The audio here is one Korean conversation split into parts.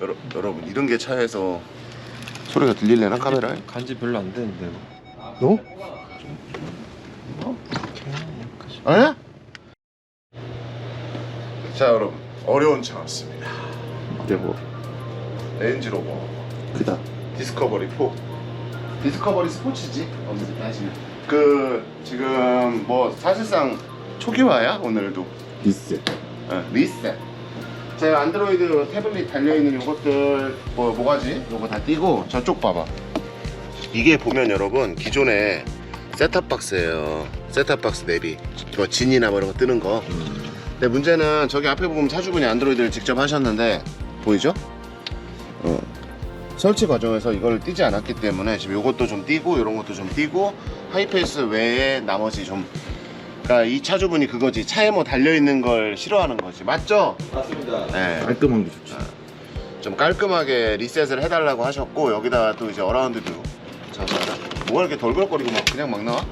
여러, 여러 분 이런 게 차에서 소리가 들릴래나 카메라에? 간지 별로 안 되는데요. 너? 에? 자 여러분 어려운 차 왔습니다 이게 뭐 레인지로버 크다. 디스커버리 4 디스커버리 스포츠지 엄밀히 따지면 그 지금 뭐 사실상 초기화야 오늘도 리셋. 어, 리셋 제 안드로이드 태블릿 달려있는 요것들 뭐 뭐가지? 요거 다 띄고 저쪽 봐봐 이게 보면 여러분 기존에 셋탑박스예요 셋탑박스 내비 뭐 진이나 뭐 이런 거 뜨는 거 근데 문제는 저기 앞에 보면 차주분이 안드로이드를 직접 하셨는데 보이죠? 어. 설치 과정에서 이걸 띄지 않았기 때문에 지금 요것도 좀 띄고 이런 것도 좀 띄고 하이페이스 외에 나머지 좀 그러니까 이 차주분이 그거지 차에 뭐 달려있는 걸 싫어하는 거지 맞죠? 맞습니다. 네. 깔끔한 게 좋지. 좀 깔끔하게 리셋을 해달라고 하셨고 여기다가 또 이제 어라운드도 잠깐만 뭐가 이렇게 덜걸거리고 막 그냥 막 나와?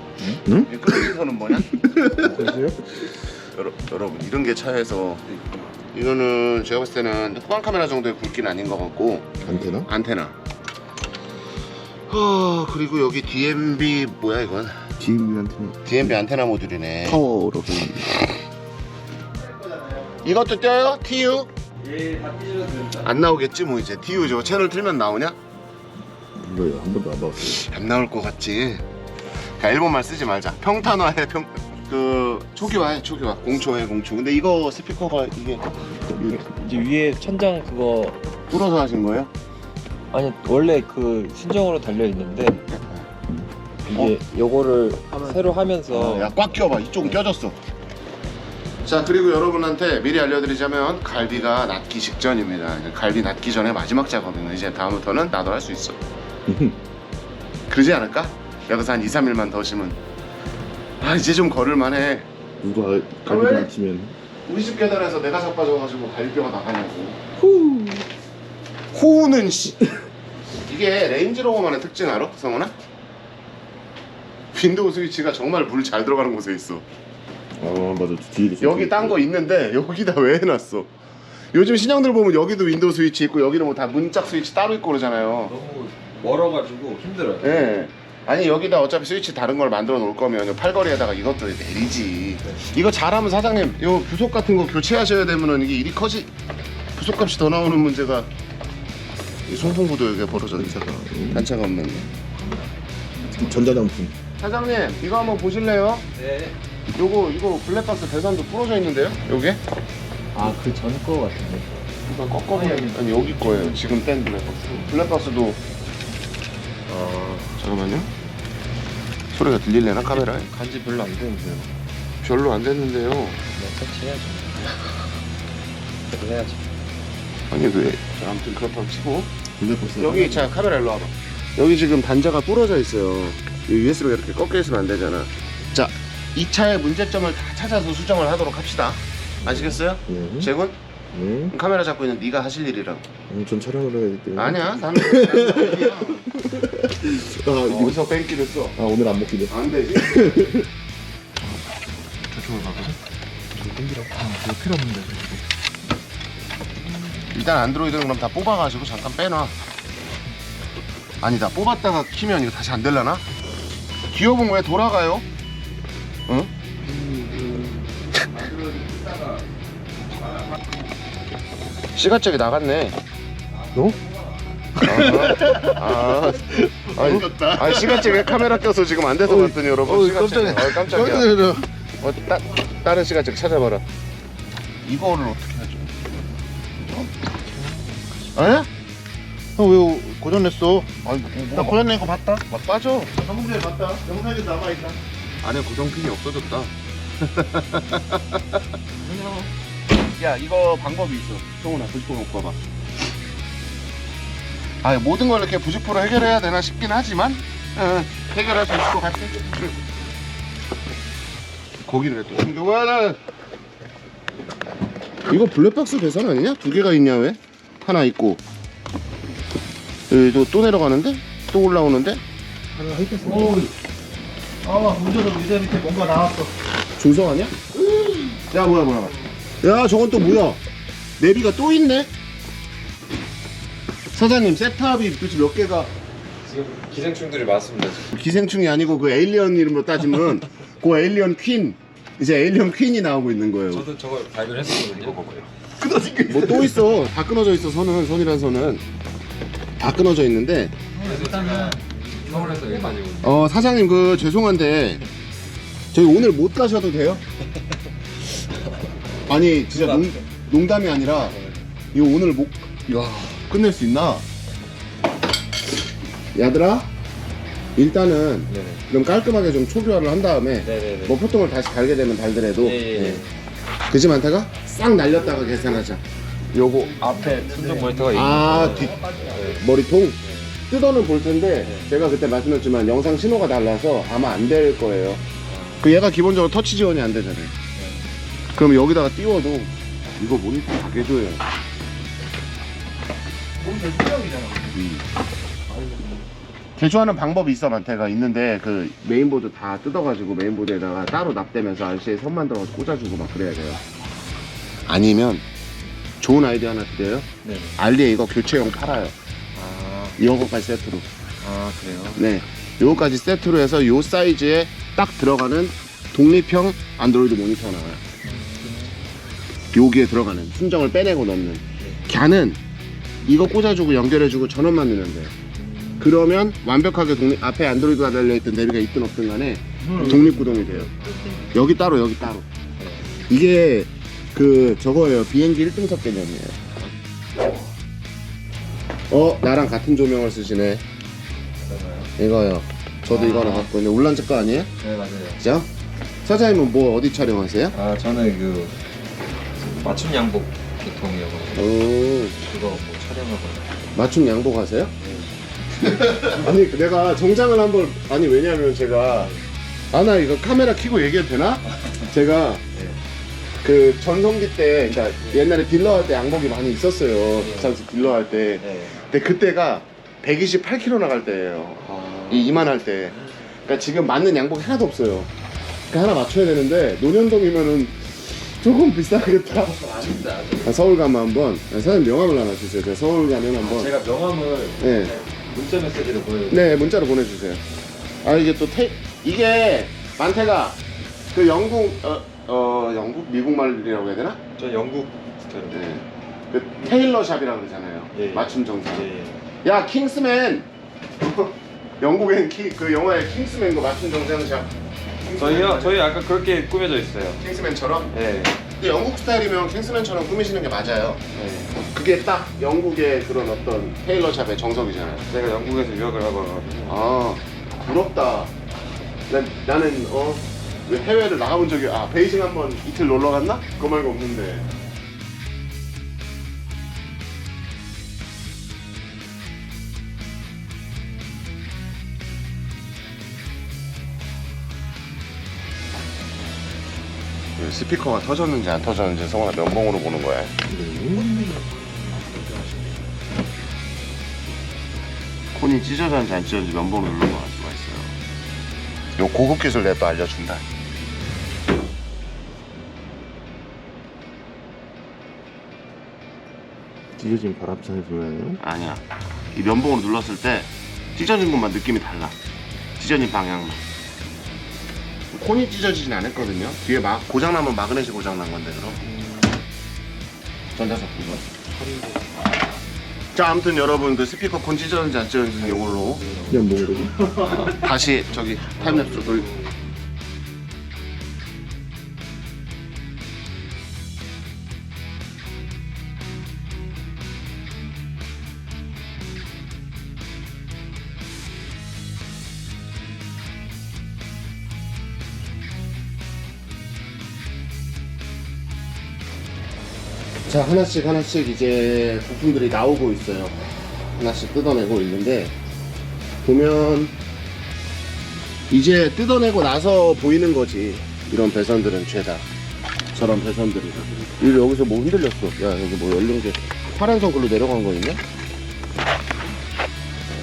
응? 이 끄덕이서는 뭐냐? 그러세요? 여러, 여러분 이런 게 차에서 이거는 제가 봤을 때는 후방 카메라 정도의 굵기는 아닌 것 같고 안테나? 안테나 어, 그리고 여기 DMB 뭐야 이건 DMB 안테나. DMB 안테나 모듈이네 파워로. 이것도 떼요? TU? 예. 안 나오겠지 뭐 이제 TU 저거 채널 틀면 나오냐? 몰라요. 한 번도 안 봤어요. 안 나올 것 같지 그러니까 일본말 쓰지 말자 평탄화해 평... 그 초기화해 초기화 공초해 공초 근데 이거 스피커가 이게 이제 위에 천장 그거 뚫어서 하신 거예요? 아니 원래 그 순정으로 달려 있는데 이게 요거를 새로 하면서. 어, 야꽉 끼워봐. 이쪽은 껴졌어. 자 그리고 여러분한테 미리 알려드리자면 갈비가 낫기 직전입니다. 갈비 낫기 전에 마지막 작업이면 이제 다음부터는 나도 할 수 있어. 그러지 않을까? 여기서 한 2, 3일만 더 쉬면. 아 이제 좀 걸을만해. 누가 왜? 갈비 맞추면 우리 집 계단에서 내가 자빠져가지고 갈비뼈가 나가냐고. 후. 호우는 씨. 이게 레인지로버만의 특징 알아? 성훈아? 윈도우 스위치가 정말 물 잘 들어가는 곳에 있어 아 맞아 뒤에도 여기 딴 거 있는데 여기다 왜 해놨어? 요즘 신형들 보면 여기도 윈도우 스위치 있고 여기는 뭐 다 문짝 스위치 따로 있고 그러잖아요. 너무 멀어가지고 힘들어요. 예. 아니 여기다 어차피 스위치 다른 걸 만들어 놓을 거면 팔걸이에다가 이것도 내리지. 이거 잘하면 사장님, 요 부속 같은 거 교체하셔야 되면은 이게 일이 커지. 부속값이 더 나오는 문제가 이 송풍구도 여기 벌어져 있어. 단차가 없는. 거. 전자장품. 사장님, 이거 한번 보실래요? 네. 요거 이거 블랙박스 배선도 부러져 있는데요? 요게? 아 그 전 거 같은데. 이거 꺾어보면 아니 여기 거예요. 지금 뺀 블랙박스. 블랙박스도 아 잠깐만요. 소리가 들릴래나 카메라에? 간지 별로 안 되는데요. 별로 안 됐는데요. 그냥 터치해야죠. 그래도 해야죠. 아니 왜? 자, 아무튼 그렇다고 치고 블랙박스. 여기 자 카메라 일로 와봐. 여기 지금 단자가 부러져 있어요. 이 USB가 이렇게 꺾여 있으면 안 되잖아. 자, 이 차의 문제점을 다 찾아서 수정을 하도록 합시다. 아시겠어요? 네. 재군 네. 카메라 잡고 있는 네가 하실 일이라고. 음, 전 촬영을 해야 되기 때문에. 아니야, 나는 아니야. 아, 이거, 어디서 뺑기를 써? 아 오늘 안 먹기로. 안 되지. 저쪽으로 가거든. 저거 땡기라고. 아 그거 필요 없는데. 일단 안드로이드는 그럼 다 뽑아가지고 잠깐 빼놔. 아니다, 뽑았다가 키면 이거 다시 안 될라나? 기어봉 왜 돌아가요? 응? 시가책이 나갔네. 너? 아, 아, 아니, 아니 시가책에 카메라 껴서 지금 안 돼서 봤더니 여러분 어이. 깜짝이야. 어, 깜짝이야. 깜짝이야. 어, 따, 다른 시가책 찾아봐라. 이거를 어떻게 하죠? 에? 형왜 고장냈어? 아니, 뭐, 나 고장낸 거 봤다. 막 빠져. 방금 전에 봤다. 영상에 남아 있다. 안에 고정핀이 없어졌다. 야, 이거 방법이 있어. 성훈아, 부직포 놓고 와봐. 아, 모든 걸 이렇게 부직포로 해결해야 되나 싶긴 하지만, 어, 해결할 수 있을 것 같아. 응. 거기를 또 챙겨와라. 이거 블랙박스 배선 아니냐? 두 개가 있냐 왜? 하나 있고 여기도 또 내려가는데? 또 올라오는데? 하나 하이패스. 아, 운전석 의자 밑에 뭔가 나왔어. 조성 아니야? 야 뭐야 뭐야 야 저건 또 뭐야 내비가 또 있네 사장님 세탑이 도대체 몇 개가 지금 기생충들이 많습니다. 기생충이 아니고 그 에일리언 이름으로 따지면 그 에일리언 퀸 이제 에일리언 퀸이 나오고 있는 거예요. 저도 저거 발견했었거든요. 뭐 또 있어? 다 끊어져 있어 선은 선이란 선은 다 끊어져 있는데 서울에서 여기 어 사장님 그 죄송한데 저희 오늘 못 가셔도 돼요? 아니 진짜 농, 농담이 아니라 이거 오늘 못 야, 끝낼 수 있나? 야들아 일단은 네네. 좀 깔끔하게 좀 초기화를 한 다음에 네네네. 뭐 포통을 다시 갈게 되면 달더라도 예, 예. 예. 그지 많다가 싹 날렸다가 계산하자 요거 앞에 순정 모니터가 있는 아, 거. 뒷 머리통 뜯어는 볼 텐데 제가 그때 말씀드렸지만 영상 신호가 달라서 아마 안 될 거예요. 그 얘가 기본적으로 터치 지원이 안 되잖아요. 그럼 여기다가 띄워도 이거 모니터 다 깨줘요. 음. 개조하는 방법이 있어 만태가 있는데 그 메인보드 다 뜯어가지고 메인보드에다가 따로 납대면서 RC에 선만 들어가서 꽂아주고 막 그래야 돼요. 아니면 좋은 아이디어 하나 드려요. 네네. 알리에 이거 교체용 팔아요. 아, 이거까지 세트로. 아 그래요? 네. 요거까지 세트로 해서 요 사이즈에 딱 들어가는 독립형 안드로이드 모니터 나와요. 여기에 들어가는 순정을 빼내고 넣는. 걔는 이거 꽂아주고 연결해주고 전원만 넣으면 돼요. 그러면 완벽하게 독립, 앞에 안드로이드가 달려있던 내비가 있든 없든 간에 독립구동이 돼요. 여기 따로 여기 따로. 이게 그 저거예요. 비행기 1등석 개념이에요. 어 나랑 같은 조명을 쓰시네. 이거요. 저도 이거 하나 갖고 있는데 울란제 거 아니에요? 네 맞아요. 그죠? 사장님은 뭐 어디 촬영하세요? 아 저는 그 맞춤 양복 계통이어가지고 오 그거 뭐 촬영하고 맞춤 양복 하세요? 아니 내가 정장을 한번 아니 왜냐면 제가 아나 이거 카메라 켜고 얘기해도 되나? 제가 네. 그 전성기 때 그러니까 옛날에 딜러 할 때 양복이 많이 있었어요. 비상스 딜러 할 때. 네. 근데 그때가 128kg 나갈 때예요. 아, 이 이만할 때. 그러니까 지금 맞는 양복이 하나도 없어요. 그러니까 하나 맞춰야 되는데 논현동이면은 조금 비싸겠다. 아, 서울 가면 한번. 아, 사장님 명함을 하나 주세요. 제가 서울 가면 한번. 제가 명함을 네. 문자 메시지로 보여. 네 문자로 보내주세요. 아 이게 또 테, 이게 만태가 그 영국 어, 어 영국 미국 말이라고 해야 되나? 저 영국 스타일. 네. 그 테일러 샵이라고 그러잖아요 예, 예. 맞춤 정장 예, 예. 야 킹스맨 영국엔 키, 그 영화에 킹스맨 그 맞춤 정장샵 저희요 저희 약간 그렇게 꾸며져 있어요. 킹스맨처럼 예. 근데 영국 스타일이면 킹스맨처럼 꾸미시는 게 맞아요 예. 그게 딱 영국의 그런 어떤 테일러 샵의 정석이잖아요 제가 영국에서 유학을 하고 와가지고. 아 부럽다 난, 나는 어 왜 해외를 나가본 적이 아 베이징 한번 이틀 놀러 갔나? 그거 말고 없는데. 그 스피커가 터졌는지 안 터졌는지 성원아 면봉으로 보는 거야. 콘이 찢어졌는지 안 찢어졌는지 면봉으로 알 수가 있어요. 요 고급 기술 내가 또 알려준다 찢어진 바람차이 소리예요? 아니야. 이 면봉으로 눌렀을 때 찢어진 것만 느낌이 달라. 찢어진 방향만. 콘이 찢어지진 않았거든요. 뒤에 막 고장나면 마그넷이 고장난 건데 그럼. 전자석 부분. 자 아무튼 여러분 그 스피커 콘 찢어졌는지 안 찢어졌는지 이걸로. 그냥 먹으려고? 다시 저기 타임랩스로 돌 자 하나씩 하나씩 이제 부품들이 나오고 있어요. 하나씩 뜯어내고 있는데 보면 이제 뜯어내고 나서 보이는 거지. 이런 배선들은 죄다. 저런 배선들이 여기 여기서 뭐 흔들렸어. 야 여기 뭐 열린 게 파란 선 글로 내려간 거 있냐?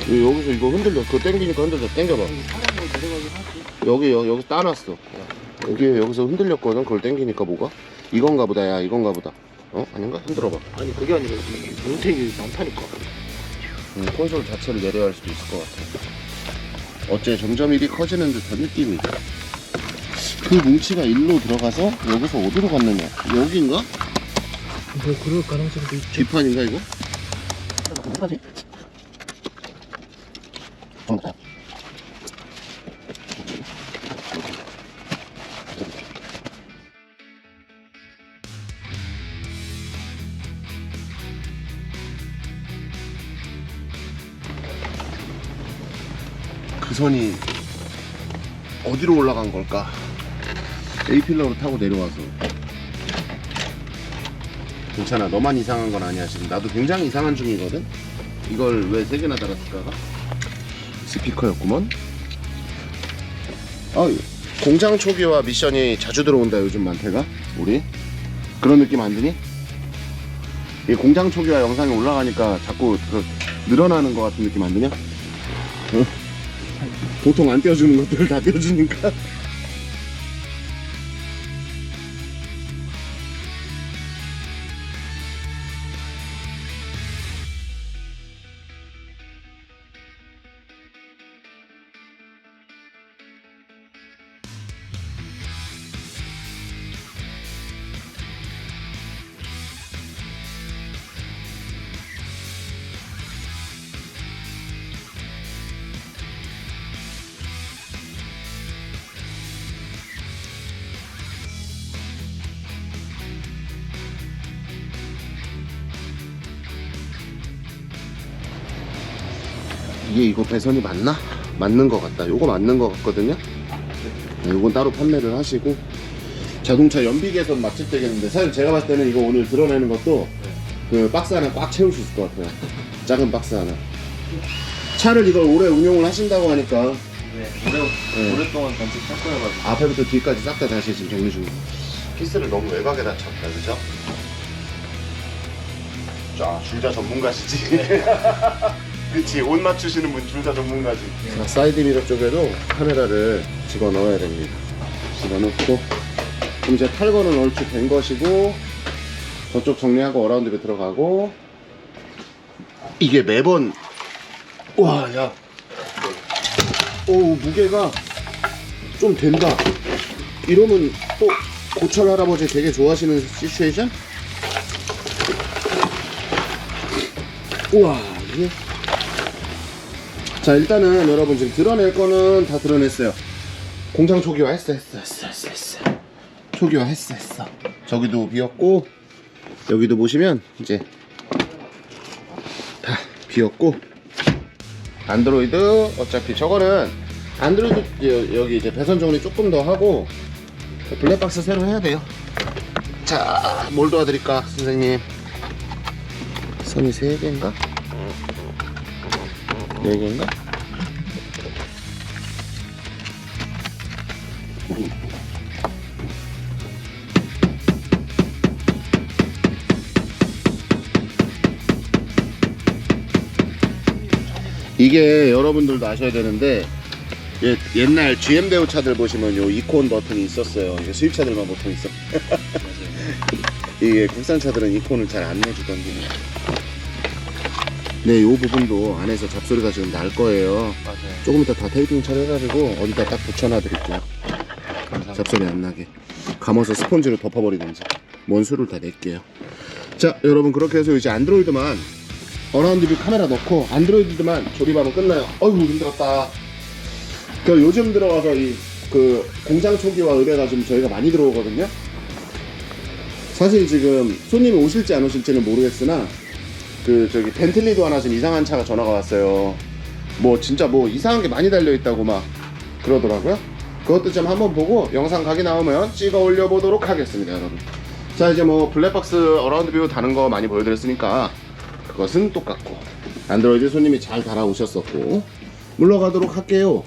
여기, 여기서 이거 흔들려. 그거 땡기니까 흔들려. 땡겨봐. 여기 여기 여기서 따놨어. 여기 여기서 흔들렸거든. 그걸 땡기니까 뭐가? 이건가 보다. 야 이건가 보다 어? 아닌가? 흔들어봐 아니 그게 아니라 이 뭉탱이 많다니까 음, 콘솔 자체를 내려야 할 수도 있을 것 같아. 어째 점점 일이 커지는 듯한 느낌이. 그 뭉치가 일로 들어가서 여기서 어디로 갔느냐? 여기인가? 뭐 그럴 가능성도 있죠. 뒷판인가 이거? 어떡하지? 어. 그 선이 어디로 올라간 걸까? A필러로 타고 내려와서 괜찮아 너만 이상한 건 아니야 지금 나도 굉장히 이상한 중이거든 이걸 왜 세 개나 달았을까가 스피커였구먼 아 공장 초기화 미션이 자주 들어온다 요즘 만태가 우리 그런 느낌 안 드니? 이 공장 초기화 영상이 올라가니까 자꾸 그 늘어나는 것 같은 느낌 안 드냐? 어? 보통 안 띄워주는 것들을 다 띄워주니까 이게 이거 배선이 맞나? 맞는 것 같다. 요거 맞는 것 같거든요. 네, 요건 따로 판매를 하시고 자동차 연비 개선 맛집 되겠는데 사실 제가 봤을 때는 이거 오늘 드러내는 것도 그 박스 하나 꽉 채울 수 있을 것 같아요. 작은 박스 하나. 차를 이걸 오래 운용을 하신다고 하니까 네, 오래, 네. 오랫동안 간직할 거여가지고. 앞에부터 뒤까지 싹 다 다시 지금 정리 중이에요. 피스를 너무 외곽에다 쳤다, 그죠? 자, 줄자 전문가시지. 그치, 옷 맞추시는 분 줄자 전문가지. 자, 사이드 미러 쪽에도 카메라를 집어 넣어야 됩니다. 집어 넣고, 그럼 이제 탈거는 얼추 된 것이고, 저쪽 정리하고 어라운드에 들어가고, 이게 매번, 와, 야. 오, 무게가 좀 된다. 이러면 또 고철 할아버지 되게 좋아하시는 시츄에이션? 우와 이게 자 일단은 여러분 지금 드러낼 거는 다 드러냈어요 공장 초기화 했어 했어 했어 했어 했어 초기화 했어 했어 저기도 비었고 여기도 보시면 이제 다 비었고 안드로이드 어차피 저거는 안드로이드 여- 여기 이제 배선 정리 조금 더 하고 블랙박스 새로 해야 돼요. 자, 뭘 도와드릴까, 선생님? 선이 3개인가? 4개인가? 이게 여러분들도 아셔야 되는데 예, 옛날 GM 대우 차들 보시면 요 이콘 버튼이 있었어요. 이게 수입차들만 보통 있어. 이게 국산 차들은 이콘을 잘 안 내주던데. 네, 요 부분도 안에서 잡소리가 지금 날 거예요. 맞아요. 조금 이따 다 테이핑 처리해가지고 어디다 딱 붙여놔드릴게요. 감사합니다. 잡소리 안 나게. 감아서 스펀지로 덮어버리든지. 뭔 수를 다 낼게요. 자, 여러분 그렇게 해서 이제 안드로이드만 어라운드 뷰 카메라 넣고 안드로이드만 조립하면 끝나요. 어이구 힘들었다. 그 요즘 들어와서 이 그 공장 초기화 의뢰가 좀 저희가 많이 들어오거든요. 사실 지금 손님이 오실지 안 오실지는 모르겠으나 그 저기 벤틀리도 하나 지금 이상한 차가 전화가 왔어요. 뭐 진짜 뭐 이상한 게 많이 달려 있다고 막 그러더라고요. 그것도 좀 한번 보고 영상 각이 나오면 찍어 올려 보도록 하겠습니다, 여러분. 자 이제 뭐 블랙박스 어라운드 뷰 다는 거 많이 보여드렸으니까 그것은 똑같고 안드로이드 손님이 잘 달아오셨었고 물러가도록 할게요.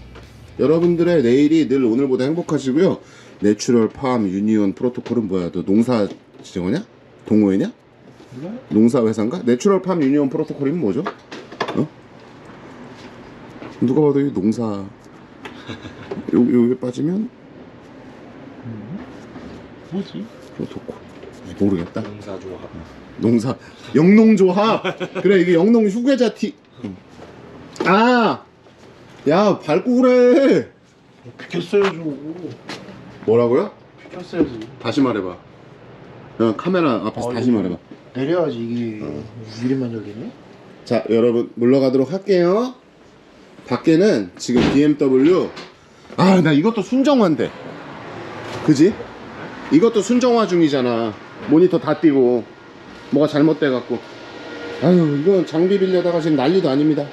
여러분들의 내일이 늘 오늘보다 행복하시고요. 내추럴 팜 유니온 프로토콜은 뭐야? 너 농사 지정하냐? 동호회냐? 농사회사인가? 내추럴 팜 유니온 프로토콜이면 뭐죠? 어? 누가 봐도 이 농사 여기 여기 빠지면 뭐지? 프로토콜 모르겠다. 농사조합. 농사 영농조합 그래 이게 영농 후계자 티 아! 야, 밟고 그래! 비켰어야죠. 뭐라고요? 비켰어야지. 다시 말해봐. 어, 카메라 앞에서 어, 다시 이거- 말해봐. 내려야지 이게 유리만 열리네. 자, 여러분, 물러가도록 할게요. 밖에는 지금 BMW. 아, 나 이것도 순정화인데. 그지? 이것도 순정화 중이잖아. 모니터 다 띄고. 뭐가 잘못돼 갖고. 아유, 이건 장비 빌려다가 지금 난리도 아닙니다.